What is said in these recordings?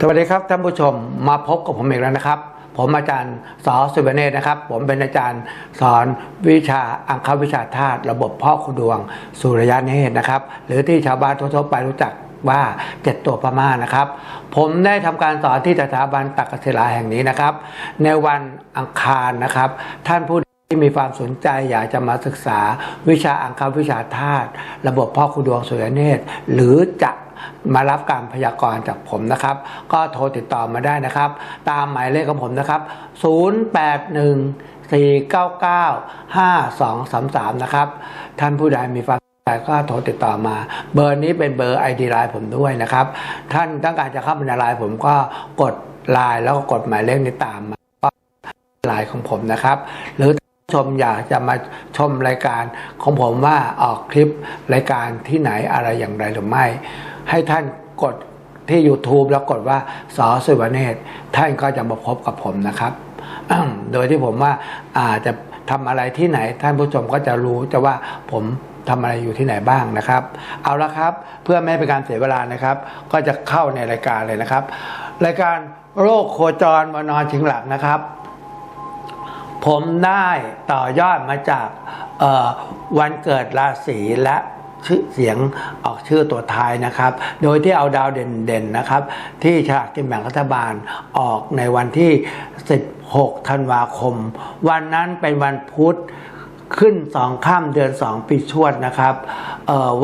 สวัสดีครับท่านผู้ชมมาพบกับผมอีกแล้วนะครับ ผมอาจารย์สอสุเบเนตนะครับ ผมเป็นอาจารย์สอนวิชาอังควิชาธาตุระบบพ่อคูดวงสุริยะเนตนะครับ หรือที่ชาวบ้านทั่วๆไปรู้จักว่าเจ็ดตัวพม่านะครับ ผมได้ทำการสอนที่สถาบันตักศิลาแห่งนี้นะครับ ในวันอังคารนะครับ ท่านผู้ ที่มีความสนใจอยากจะมาศึกษาวิชาอังควิชาธาตุระบบพ่อคูดวงสุริยเนตร หรือจะมารับการพยากรณ์จากผมนะครับ ก็โทรติดต่อมาได้นะครับ ตามหมายเลขของผมนะครับ 081 499 5233 นะครับ ท่านผู้ใดมีความสนใจก็โทรติดต่อมา เบอร์นี้เป็นเบอร์ ID ไลน์ผมด้วยนะครับ ท่านต้องการจะเข้ามาในไลน์ผมก็กดไลน์แล้วก็กดหมายเลขนี้ตามมาก็ไลน์ของผมนะครับ หรือ ชมอยากจะมาชมรายการของผมว่าออกคลิปรายการที่ไหนอะไรอย่างไรหรือไม่ ให้ท่านกดที่ YouTube แล้วกดว่าสอสุวรรณเนตท่านก็จะมาพบกับผมนะครับ โดยที่ผมว่าอาจจะทำอะไรที่ไหน ท่านผู้ชมก็จะรู้จะว่าผมทำอะไรอยู่ที่ไหนบ้างนะครับ เอาละครับเพื่อไม่ให้เป็นการเสียเวลานะครับ ก็จะเข้าในรายการเลยนะครับ รายการโรคโคจรมานอนชิงหลักนะครับ ผมได้ต่อยอดมาจากวันเกิดราศีและชื่อเสียงออกชื่อตัวท้ายนะครับ โดยที่เอาดาวเด่นๆนะครับ ที่ฉลากกินแบ่งรัฐบาลออกในวันที่ 16 ธันวาคม วันนั้นเป็นวันพุธขึ้นสองข้ามเดือน 2 ปีชวดนะครับ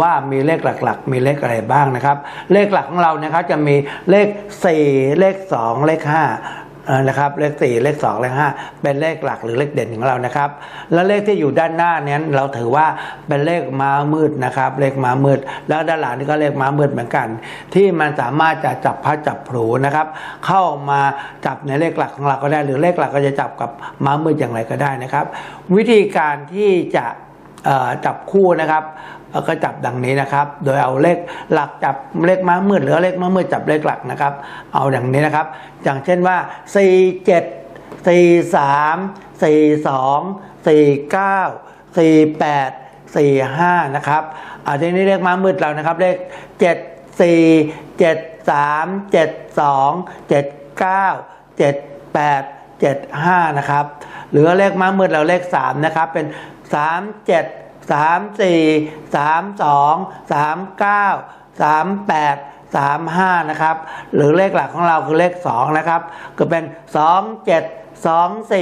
ว่ามีเลขหลักๆ มีเลขอะไรบ้างนะครับ เลขหลักของเรานะครับจะมีเลข 4 เลข 2 เลข 5 นะครับเลข4เลข2เลข5เป็นเลขหลักหรือเลขเด่นของเรานะครับ แล้วเลขที่อยู่ด้านหน้าเนี้ยเราถือว่าเป็นเลขม้ามืดนะครับ เลขม้ามืด แล้วด้านหลังนี่ก็เลขม้ามืดเหมือนกัน ที่มันสามารถจะจับพัดจับผูนะครับ เข้ามาจับในเลขหลักของเราก็ได้ หรือเลขหลักก็จะจับกับม้ามืดอย่างไรก็ได้นะครับ วิธีการที่จะ จับคู่นะครับก็จับดังนี้นะครับ โดยเอาเลขหลักจับเลขม้ามืดหรือเลขม้ามืดจับเลขหลักนะครับ เอาดังนี้นะครับ อย่างเช่นว่า 4 7 4 3 4 2 4 9 4 8 4 5 นะครับอาทีนี้เลขม้ามืดเรานะครับ เลข 7 4 7 3 7 2 7 9 7 8 7 5 นะครับ หรือเลขม้ามืดเราเลข 3 นะครับ เป็น 3 7 3 4 3 2 3 9 3 8 3 5นะครับ หรือเลขหลักของเราคือเลข2นะครับ ก็เป็น2 7 2 4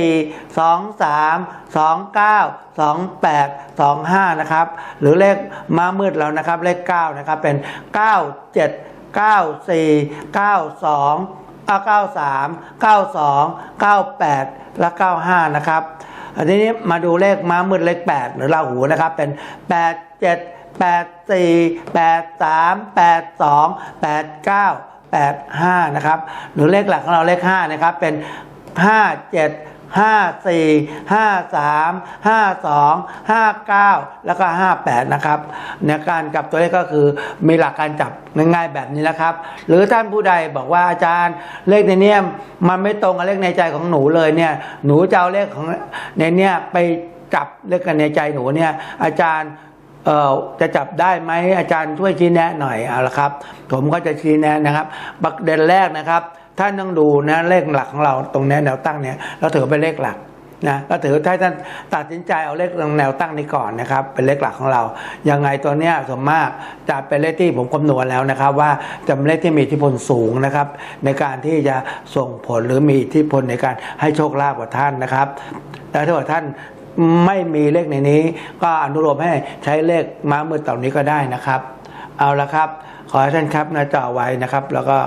2 3 2 9 2 8 2 5นะครับ หรือเลขมามืดเรานะครับ เลข9นะครับ เป็น9 7 9 4 9 2 93 92 98และ95นะครับ อันนี้มาดูเลขม้ามืดเลขแปดหรือลาหูนะครับ เป็นแปดเจ็ดแปดสี่แปดสามแปดสองแปดเก้าแปดห้านะครับ หรือเลขหลักของเราเลขห้านะครับเป็นห้าเจ็ด 5 7 5 4 5 3 5 2 5 9แล้วก็58นะครับในการจับตัวเลขก็คือมีหลักการจับง่ายๆแบบนี้นะครับ หรือท่านผู้ใดบอกว่าอาจารย์เลขในเนี้ยมันไม่ตรงกับเลขในใจของหนูเลยเนี่ยหนูจะเอาเลขของในเนี้ยไปจับเลขกันในใจหนูเนี่ยอาจารย์เออจะจับได้ไหมอาจารย์ช่วยชี้แนะหน่อยเอาละครับ ผมก็จะชี้แนะนะครับประเด็นแรกนะครับ ท่านต้องดูนะเลขหลักของเราตรงนี้แนวตั้งเนี่ยเราถือเป็นเลขหลักนะก็ถือถ้าท่านตัดสินใจเอาเลขตรงแนวตั้งนี้ก่อนนะครับ เป็นเลขหลักของเรา ยังไงตัวเนี้ยส่วนมากจะเป็นเลขที่ผมคำนวณแล้วนะครับ ว่าจะเป็นเลขที่มีอิทธิพลสูงนะครับ ในการที่จะส่งผลหรือมีอิทธิพลในการให้โชคลาภกับท่านนะครับแต่ถ้าว่าท่านไม่มีเลขในนี้ ก็อนุโลมให้ใช้เลขม้ามือเต่านี้ก็ได้นะครับ เอาละครับ ขอให้ท่านครับหน้าจอไว้นะครับ แล้วก็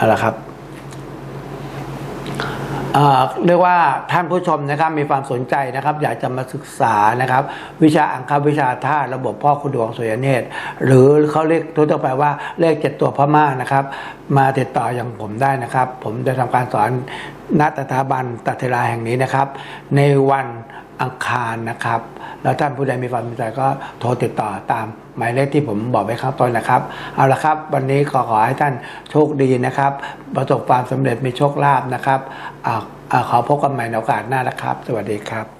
เอาละครับเรียกว่าท่านผู้ชมนะครับมีความสนใจนะครับ อยากจะมาศึกษานะครับ วิชาอังควิชาธาตุระบบพ่อคุณดวงสุยเนตร หรือเขาเรียกทั่วไปว่าเลขเจ็ดตัวพม่านะครับ มาติดต่ออย่างผมได้นะครับ ผมจะทำการสอนณสถาบันตัทราแห่งนี้นะครับ ในวัน อังคารนะครับ แล้วท่านผู้ใดมีความสนใจก็โทรติดต่อตามหมายเลขที่ผมบอกไว้ข้างต้นนะครับ เอาละครับ วันนี้ขอขอให้ท่านโชคดีนะครับ ประสบความสำเร็จมีโชคลาภนะครับอาอาขอพบกันใหม่ในโอกาสหน้านะครับ สวัสดีครับ